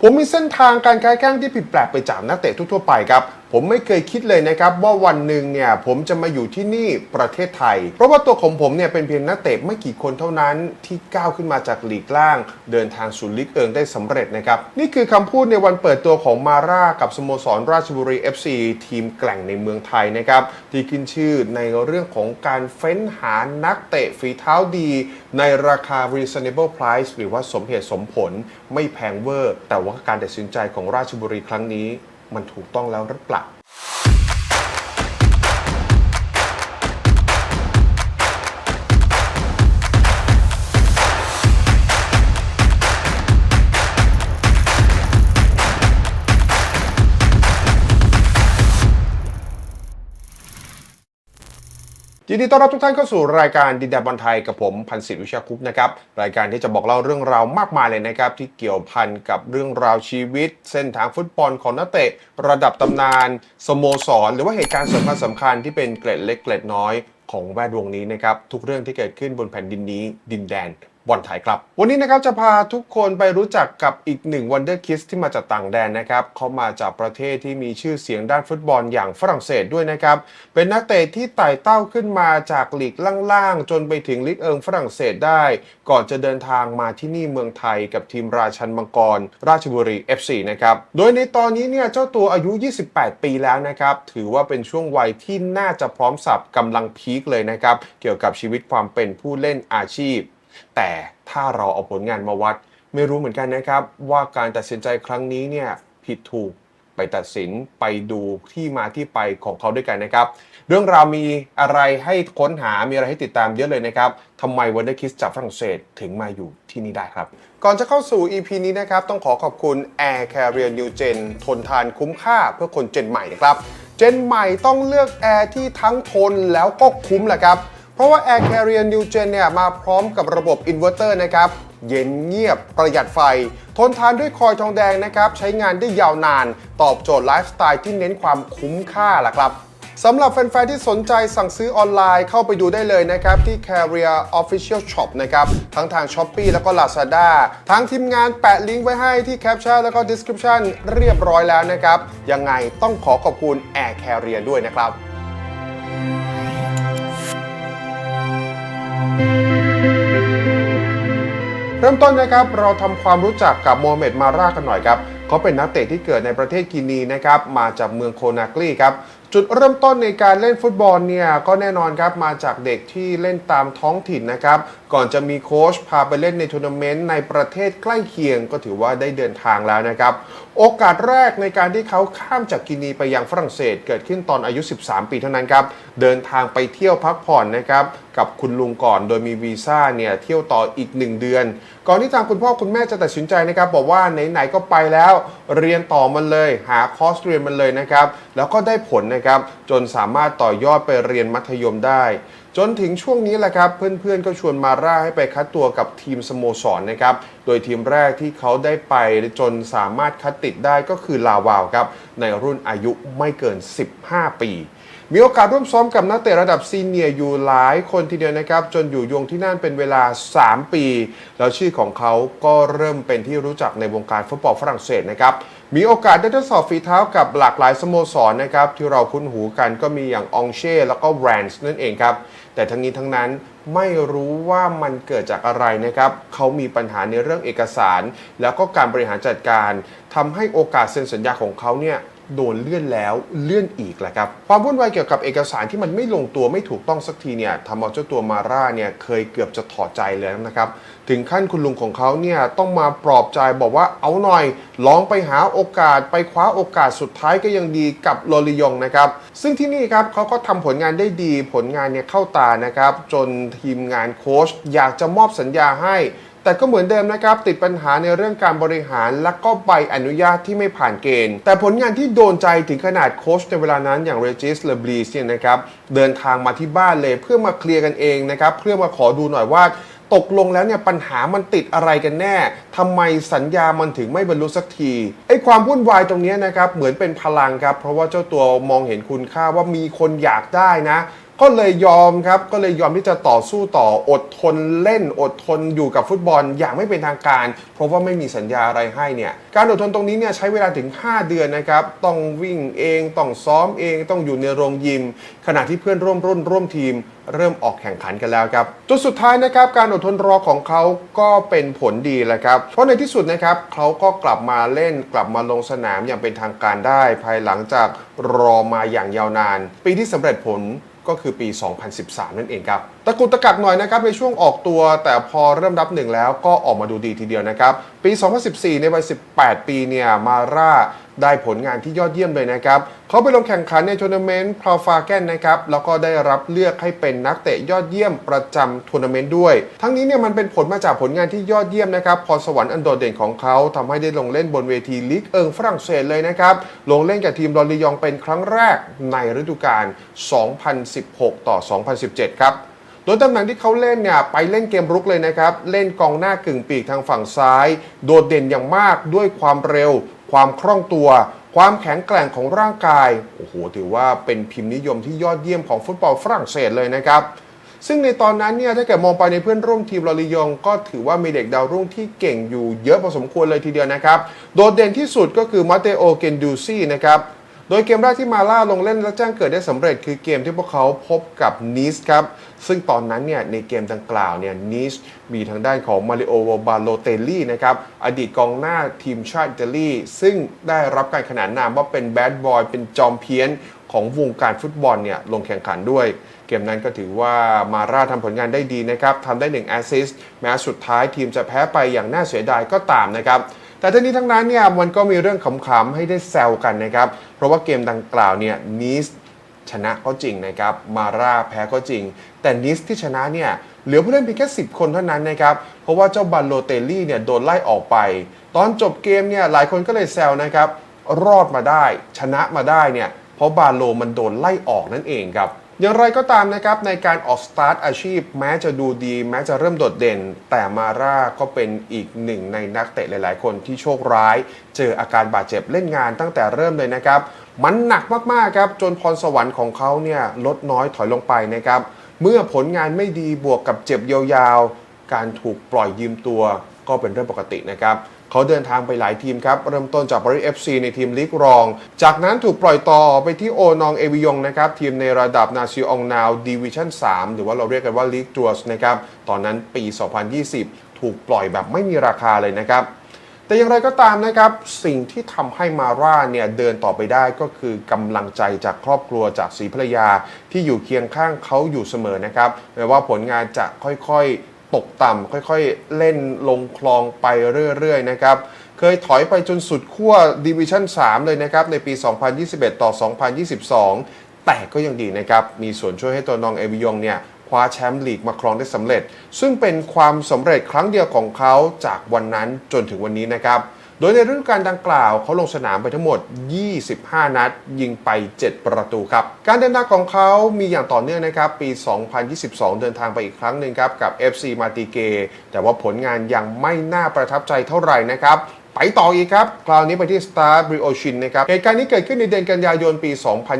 ผมมีเส้นทางการค้าแข้งที่ผิดแปลกไปจากนักเตะทั่วๆไปครับผมไม่เคยคิดเลยนะครับว่าวันหนึ่งเนี่ยผมจะมาอยู่ที่นี่ประเทศไทย เพราะว่าตัวของผมเนี่ยเป็นเพียงนักเตะไม่กี่คนเท่านั้นที่ก้าวขึ้นมาจากลีกล่าง เดินทางสู่ลีกเอิงได้สำเร็จนะครับนี่คือคำพูดในวันเปิดตัวของมาร่ากับสโมสรราชบุรี FC ทีมแกล่งในเมืองไทยนะครับที่ขึ้นชื่อในเรื่องของการเฟ้นหานักเตะฝีเท้าดี ในราคา reasonable price หรือว่าสมเหตุสมผล ไม่แพงเวอร์ แต่ว่าการตัดสินใจของราชบุรีครั้งนี้ มันถูกต้องแล้วหรือเปล่า ยินดีต้อนรับทุกท่านเข้าสู่รายการดินแดนบอลไทยกับผมพันศิริวิชาคุปนะครับรายการที่จะบอกเล่าเรื่องราวมากมายเลยนะครับที่เกี่ยวพันกับเรื่องราวชีวิต เส้นทางฟุตบอลของนักเตะ ระดับตำนานสโมสร หรือว่าเหตุการณ์สำคัญสำคัญที่เป็นเกล็ดเล็กเกล็ดน้อยของแวดวงนี้นะครับทุกเรื่องที่เกิดขึ้นบนแผ่นดินนี้ดินแดน บอลไทยครับ วันนี้นะครับจะพาทุกคนไปรู้จักกับอีกหนึ่งวันเดอร์คิสที่มาจากต่างแดนนะครับเขามาจากประเทศที่มีชื่อเสียงด้านฟุตบอลอย่างฝรั่งเศสด้วยนะครับ เป็นนักเตะที่ไต่เต้าขึ้นมาจากลีกล่างๆ จนไปถึงลีกเอิงฝรั่งเศสได้ ก่อนจะเดินทางมาที่นี่เมืองไทยกับทีมราชันมังกร ราชบุรี FC นะครับโดยในตอนนี้เนี่ยเจ้าตัวอายุ 28 ปีแล้วนะครับถือว่าเป็นช่วงวัยที่น่าจะพร้อมสับกำลังพีคเลยนะครับเกี่ยวกับชีวิตความเป็นผู้เล่นอาชีพ แต่ถ้าเราเอาผลงานมาวัด ไม่รู้เหมือนกันนะครับ ว่าการตัดสินใจครั้งนี้เนี่ยผิดถูกไปตัดสินไปดูที่มาที่ไปของเขาด้วยกันนะครับ เรื่องราวมีอะไรให้ค้นหา มีอะไรให้ติดตามเยอะเลยนะครับทำไมวันเดอร์คิสจากฝรั่งเศสถึงมาอยู่ที่นี่ได้ครับ ก่อนจะเข้าสู่ EP นี้นะครับ ต้องขอขอบคุณ Air Carrier New Gen ทนทานคุ้มค่าเพื่อคนเจนใหม่นะครับ เจนใหม่ต้องเลือกแอร์ที่ทั้งทนแล้วก็คุ้มแหละครับ เพราะว่า Air Carrier New Gen เนี่ยมาพร้อมกับระบบอินเวอร์เตอร์นะครับ เย็นเงียบประหยัดไฟ ทนทานด้วยคอยทองแดงนะครับ ใช้งานได้ยาวนาน ตอบโจทย์ไลฟ์สไตล์ที่เน้นความคุ้มค่าล่ะครับสำหรับแฟนๆ ที่สนใจสั่งซื้อออนไลน์เข้าไปดูได้เลยนะครับ ที่ Carrier Official Shop นะครับ ทั้งทาง Shopee แล้วก็ Lazada ทั้งทีมงานแปะลิงก์ไว้ให้ที่ Caption แล้วก็ Description เรียบร้อยแล้วนะครับ ยังไงต้องขอขอบคุณ Air Carrier ด้วยนะครับ เริ่มต้นนะครับเราทำความรู้จักกับโมเมดมาร่ากันหน่อยครับเขาเป็นนักเตะที่เกิดในประเทศกินีนะครับมาจากเมืองโคนากรีครับจุดเริ่มต้นในการเล่นฟุตบอลเนี่ยก็แน่นอนครับมาจากเด็กที่เล่นตามท้องถิ่นนะครับ ก่อนจะมีโค้ชพาไปเล่นในทัวร์นาเมนต์ในประเทศใกล้เคียงก็ถือว่าได้เดินทางแล้วนะครับ โอกาสแรกในการที่เขาข้ามจากกินีไปยังฝรั่งเศส เกิดขึ้นตอนอายุ 13 ปีเท่านั้นครับ เดินทางไปเที่ยวพักผ่อนนะครับ กับคุณลุงก่อนโดยมีวีซ่าเนี่ยเที่ยวต่ออีก 1 เดือน ก่อนที่ทางคุณพ่อคุณแม่จะตัดสินใจนะครับบอกว่าไหนๆก็ไปแล้ว เรียนต่อมันเลย หาคอร์สเรียนมันเลยนะครับแล้วก็ได้ผลนะครับจนสามารถต่อยอดไปเรียนมัธยมได้ จนถึงช่วงนี้แหละครับเพื่อนๆก็ชวนมาร่าให้ไปคัดตัวกับทีมสโมสรนะครับ โดยทีมแรกที่เขาได้ไปจนสามารถคัดติดได้ก็คือลาวาวครับ ในรุ่นอายุไม่เกิน 15 ปี มีโอกาสร่วมซ้อมกับนักเตะระดับซีเนียร์อยู่หลายคนทีเดียวนะครับ จนอยู่ยงที่นั่นเป็นเวลา 3 ปี แล้วชื่อของเขาก็เริ่มเป็นที่รู้จักในวงการฟุตบอลฝรั่งเศสนะครับมีโอกาสได้ทดสอบฝีเท้ากับหลากหลายสโมสรนะครับ ที่เราคุ้นหูกันก็มีอย่างองเช่แล้วก็แรนด์นั่นเองครับ แต่ทั้งนี้ทั้งนั้นไม่รู้ว่ามันเกิดจากอะไรนะครับ เขามีปัญหาในเรื่องเอกสาร แล้วก็การบริหารจัดการทำให้โอกาสเซ็นสัญญาของเขาเนี่ย โดนเลื่อนแล้วเลื่อนอีกแหละครับ ความวุ่นวายเกี่ยวกับเอกสารที่มันไม่ลงตัวไม่ถูกต้องสักทีเนี่ยทำเอาเจ้าตัวมาร่าเนี่ยเคยเกือบจะถอดใจเลยนะครับ ถึงขั้นคุณลุงของเขาเนี่ยต้องมาปลอบใจบอกว่าเอาหน่อย ลองไปหาโอกาสไปคว้าโอกาสสุดท้ายก็ยังดีกับโลลิยงนะครับ ซึ่งที่นี่ครับเขาก็ทำผลงานได้ดีผลงานเนี่ยเข้าตานะครับ จนทีมงานโค้ชอยากจะมอบสัญญาให้ แต่ก็เหมือนเดิมนะครับ ติดปัญหาในเรื่องการบริหารและก็ใบอนุญาตที่ไม่ผ่านเกณฑ์ แต่ผลงานที่โดนใจถึงขนาดโค้ชในเวลานั้นอย่างเรจิสเลบลีสเนี่ยนะครับเดินทางมาที่บ้านเลยเพื่อมาเคลียร์กันเองนะครับเพื่อมาขอดูหน่อยว่าตกลงแล้วเนี่ยปัญหามันติดอะไรกันแน่ทำไมสัญญามันถึงไม่บรรลุสักที ไอ้ความวุ่นวายตรงนี้นะครับ เหมือนเป็นพลังครับ เพราะว่าเจ้าตัวมองเห็นคุณค่าว่ามีคนอยากได้นะ ก็เลยยอมครับก็เลยยอมที่จะต่อสู้ต่ออดทนเล่นอดทนอยู่กับฟุตบอลอย่างไม่เป็นทางการ เพราะว่าไม่มีสัญญาอะไรให้เนี่ยการอดทนตรงนี้เนี่ยใช้เวลาถึง 5 เดือนนะครับต้องวิ่งเองต้องซ้อมเองต้องอยู่ในโรงยิม ขณะที่เพื่อนร่วมรุ่นร่วมทีมเริ่มออกแข่งขันกันแล้วครับจนสุดท้ายนะครับการอดทนรอของเขาก็เป็นผลดีแหละครับ เพราะในที่สุดนะครับเขาก็กลับมาเล่นกลับมาลงสนามอย่างเป็นทางการได้ ภายหลังจากรอมาอย่างยาวนาน ปีที่สำเร็จผล ก็คือปี 2013 นั่นเองครับ ตะกุตะกักหน่อยนะครับในช่วงออกตัว แต่พอเริ่มรับหนึ่งแล้วก็ออกมาดูดีทีเดียวนะครับ ปี 2014 ในวัย 18 ปีเนี่ยมาร่าได้ผลงานที่ยอดเยี่ยมเลยนะครับ เขาไปลงแข่งขันในทัวร์นาเมนต์พราวฟาแกนนะครับแล้วก็ได้รับเลือกให้เป็นนักเตะยอดเยี่ยมประจำทัวร์นาเมนต์ด้วย ทั้งนี้เนี่ยมันเป็นผลมาจากผลงานที่ยอดเยี่ยมนะครับพรสวรรค์อันโดดเด่นของเขาทำให้ได้ลงเล่นบนเวทีลีกเอิงฝรั่งเศสเลยนะครับลงเล่นกับทีมลอรียองเป็นครั้งแรกในฤดูกาล 2016 ต่อ 2017 ครับโดยตำแหน่งที่เขาเล่นเนี่ยไปเล่นเกมรุกเลยนะครับ เล่นกองหน้ากึ่งปีกทางฝั่งซ้าย โดดเด่นอย่างมากด้วยความเร็ว ความคล่องตัว ความแข็งแกร่งของร่างกาย โอ้โห ถือว่าเป็นพิมพ์นิยมที่ยอดเยี่ยมของฟุตบอลฝรั่งเศสเลยนะครับ ซึ่งในตอนนั้นเนี่ย ถ้าเกิดมองไปในเพื่อนร่วมทีมลอริยอง ก็ถือว่ามีเด็กดาวรุ่งที่เก่งอยู่เยอะพอสมควรเลยทีเดียวนะครับ โดดเด่นที่สุดก็คือมาเตโอ เกนดูซี่นะครับ โดยเกมแรกที่มาล่าลงเล่นและแจ้งเกิดได้สำเร็จคือเกมที่พวกเขาพบกับนีสครับ ซึ่งตอนนั้นเนี่ยในเกมดังกล่าวเนี่ยนีสมีทางด้านของมาริโอบาโลเตลลี่นะครับ อดีตกองหน้าทีมชาติอิตาลีซึ่งได้รับการขนานนามว่าเป็นแบดบอยเป็นจอมเพี้ยนของวงการฟุตบอลเนี่ยลงแข่งขันด้วย เกมนั้นก็ถือว่ามาร่าทำผลงานได้ดีนะครับทำได้1แอสซิสต์แม้สุดท้ายทีมจะแพ้ไปอย่างน่าเสียดายก็ตามนะครับ แต่ทั้งนี้ทั้งนั้นเนี่ยมันก็มีเรื่องขำๆให้ได้แซวกันนะครับ เพราะว่าเกมดังกล่าวเนี่ยนีสชนะก็จริงนะครับ มาร่าแพ้ก็จริง แต่นิสที่ชนะเนี่ยเหลือผู้เล่นเพียงแค่ 10 คนเท่านั้นนะครับ เพราะว่าเจ้าบัลโลเตลลี่เนี่ยโดนไล่ออกไป ตอนจบเกมเนี่ยหลายคนก็เลยแซวนะครับ รอดมาได้ ชนะมาได้เนี่ยเพราะบาโลมันโดนไล่ออกนั่นเองครับ อย่างไรก็ตามนะครับในการออกสตาร์ทอาชีพ แม้จะดูดี แม้จะเริ่มโดดเด่น แต่มาร่าก็เป็นอีกหนึ่งในนักเตะหลาย ๆ คนที่โชคร้าย เจออาการบาดเจ็บเล่นงานตั้งแต่เริ่มเลยนะครับ มันหนักมาก ๆ ครับ จนพรสวรรค์ของเขาเนี่ยลดน้อยถอยลงไปนะครับ เมื่อผลงานไม่ดีบวกกับเจ็บยาวๆ การถูกปล่อยยืมตัวก็เป็นเรื่องปกตินะครับ เขาเดินทางไปหลายทีมครับ เริ่มต้นจากบริเอฟซีในทีมลีกรอง จากนั้นถูกปล่อยต่อไปที่โอนองเอวิยงนะครับทีมในระดับนาซิองนาวดิวิชั่น 3 หรือว่าเราเรียกกันว่าลีกจัวสนะครับตอนนั้นปี 2020 ถูกปล่อยแบบไม่มีราคาเลยนะครับแต่อย่างไรก็ตามนะครับ สิ่งที่ทำให้มาร่าเนี่ยเดินต่อไปได้ก็คือกำลังใจจากครอบครัวจากสีภรรยาที่อยู่เคียงข้างเขาอยู่เสมอนะครับแม้ว่าผลงานจะค่อยๆ ตกต่ำค่อยๆ เล่นลงคลองไปเรื่อยๆนะครับเคยถอยไปจนสุดขั้วดิวิชั่น 3 เลยนะครับ ในปี 2021 ต่อ 2022 แต่ก็ยังดีนะครับ มีส่วนช่วยให้ตัวน้องเอวิยงเนี่ยคว้าแชมป์ลีกมาครองได้สำเร็จ ซึ่งเป็นความสำเร็จครั้งเดียวของเขาจากวันนั้นจนถึงวันนี้นะครับ โดยในฤดูกาลดังกล่าวเขาลงสนามไปทั้งหมด 25 นัด ยิงไป 7 ประตูครับ การเดินทางของเขามีอย่างต่อเนื่องนะครับ ปี 2022 เดินทางไปอีกครั้งหนึ่งครับ กับ FC มาติเก แต่ว่าผลงานยังไม่น่าประทับใจเท่าไหร่นะครับ ไปต่ออีกครับ คราวนี้ไปที่ Star b r i o c h i n นะครับ เหตุการณ์นี้เกิดขึ้นในเดือนกันยายนปี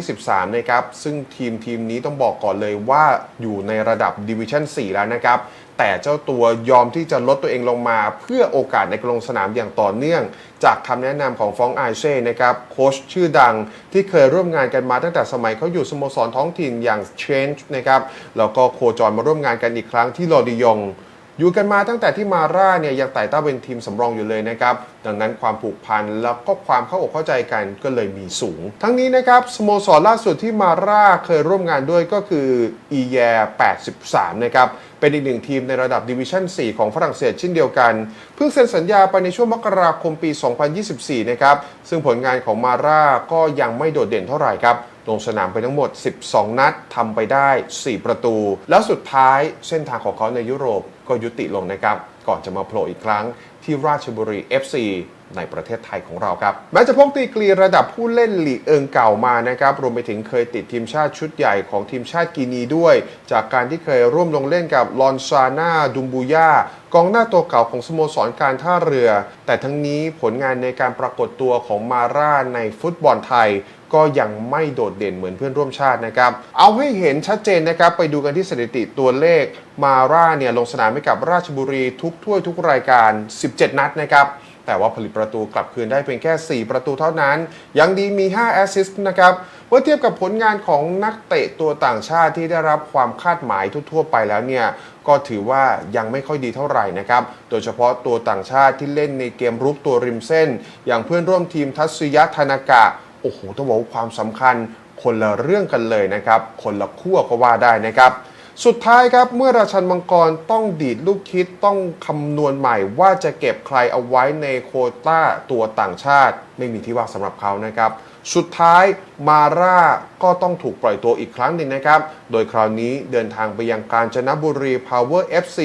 2023 นะครับ ซึ่งทีมทีมนี้ต้องบอกก่อนเลยว่าอยู่ในระดับ Division 4 แล้วนะครับ แต่เจ้าตัวยอมที่จะลดตัวเองลงมา เพื่อโอกาสในการลงสนามอย่างต่อเนื่อง จากคำแนะนำของฟองไอเช่นะครับโค้ชชื่อดังที่เคยร่วมงานกันมาตั้งแต่สมัยเขาอยู่สโมสรท้องถิ่นอย่าง Change นะครับแล้วก็โคจรมาร่วมงานกันอีกครั้งที่ลอดิยอง อยู่กันมาตั้งแต่ที่มาร่าเนี่ยยังไต่เต้าเป็นทีมสำรองอยู่เลยนะครับดังนั้นความผูกพันแล้วก็ความเข้าอกเข้าใจกันก็เลยมีสูง ทั้งนี้นะครับสโมสรล่าสุดที่มาร่าเคยร่วมงานด้วยก็คืออีแย83 นะครับเป็นอีกหนึ่งทีมในระดับดิวิชั่น 4 ของฝรั่งเศสเช่นเดียวกัน เพิ่งเซ็นสัญญาไปในช่วงมกราคมปี 2024 นะครับซึ่งผลงานของมาร่าก็ยังไม่โดดเด่นเท่าไหร่ครับลงสนามไปทั้งหมด 12 นัดทำไปได้ 4 ประตู แล้วสุดท้ายเส้นทางของเขาในยุโรป ก็ยุติลงนะครับ ก่อนจะมาโผล่อีกครั้งที่ราชบุรี FC ในประเทศไทยของเราครับแม้จะพกดีกรีระดับผู้เล่นหลีกเอิงเก่ามานะครับ รวมไปถึงเคยติดทีมชาติชุดใหญ่ของทีมชาติกีนีด้วย จากการที่เคยร่วมลงเล่นกับลอนซาน่าดุมบูย่ากองหน้าตัวเก่าของสโมสรการท่าเรือ แต่ทั้งนี้ผลงานในการปรากฏตัวของมาร่าในฟุตบอลไทย ก็ยังไม่โดดเด่นเหมือนเพื่อนร่วมชาตินะครับ เอาให้เห็นชัดเจนนะครับ ไปดูกันที่สถิติตัวเลขมาร่าเนี่ยลงสนามให้กับราชบุรีทุกถ้วยทุกรายการ 17 นัดนะครับแต่ว่าผลิตประตูกลับคืนได้เพียงแค่ 4 ประตูเท่านั้น ยังดีมี 5 แอสซิสต์นะครับเมื่อเทียบกับผลงานของนักเตะตัวต่างชาติที่ได้รับความคาดหมายทั่วๆไปแล้วเนี่ย ก็ถือว่ายังไม่ค่อยดีเท่าไหร่นะครับ โดยเฉพาะตัวต่างชาติที่เล่นในเกมรุกตัวริมเส้น อย่างเพื่อนร่วมทีมทัศยะธนากะ โอ้โหต้องบอกว่าความสำคัญคนละเรื่องกันเลยนะครับ คนละขั้วก็ว่าได้นะครับ สุดท้ายครับเมื่อราชันมังกรต้องดีดลูกคิดต้องคำนวณใหม่ว่าจะเก็บใครเอาไว้ในโคต้าตัวต่างชาติ ไม่มีที่ว่างสำหรับเขานะครับ สุดท้ายมาร่าก็ต้องถูกปล่อยตัวอีกครั้งหนึ่งนะครับ โดยคราวนี้เดินทางไปยังกาญจนบุรี Power FC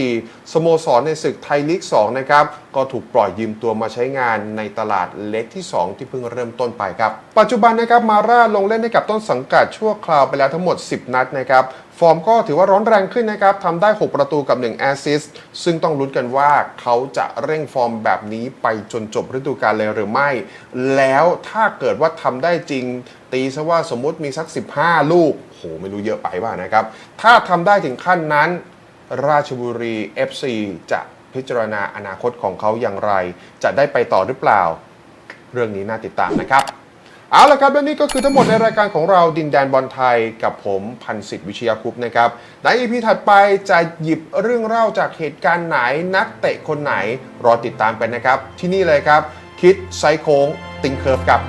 สโมสรในศึกไทยลีก 2 นะครับ ก็ถูกปล่อยยืมตัวมาใช้งานในตลาดเล็กที่ 2 ที่เพิ่งเริ่มต้นไปครับ ปัจจุบันนะครับมาร่าลงเล่นให้กับต้นสังกัดชั่วคราวไปแล้วทั้งหมด 10 นัดนะครับ ฟอร์มก็ถือว่าร้อนแรงขึ้นนะครับทำได้ 6 ประตูกับ 1 แอสซิสต์ซึ่งต้องลุ้นกันว่าเขาจะเร่งฟอร์มแบบนี้ไปจนจบฤดูกาลเลยหรือไม่ แล้วถ้าเกิดว่าทำได้จริง ตีซะว่าสมมติมีสัก 15 ลูกโหไม่รู้เยอะไปบ้านะครับ ถ้าทำได้ถึงขั้นนั้น ราชบุรี FC จะพิจารณาอนาคตของเขาอย่างไร จะได้ไปต่อหรือเปล่า เรื่องนี้น่าติดตามนะครับ เอาละครับและนี่ก็คือทั้งหมดในรายการของเราดินแดนบอลไทยกับผมพันศิษธิ์วิชยาคุปต์นะครับในอีพีถัดไปจะหยิบเรื่องเล่าจากเหตุการณ์ไหนนักเตะคนไหนรอติดตามไปนะครับ ที่นี่เลยครับ คิดไซโค้งติงเคิร์ฟกับ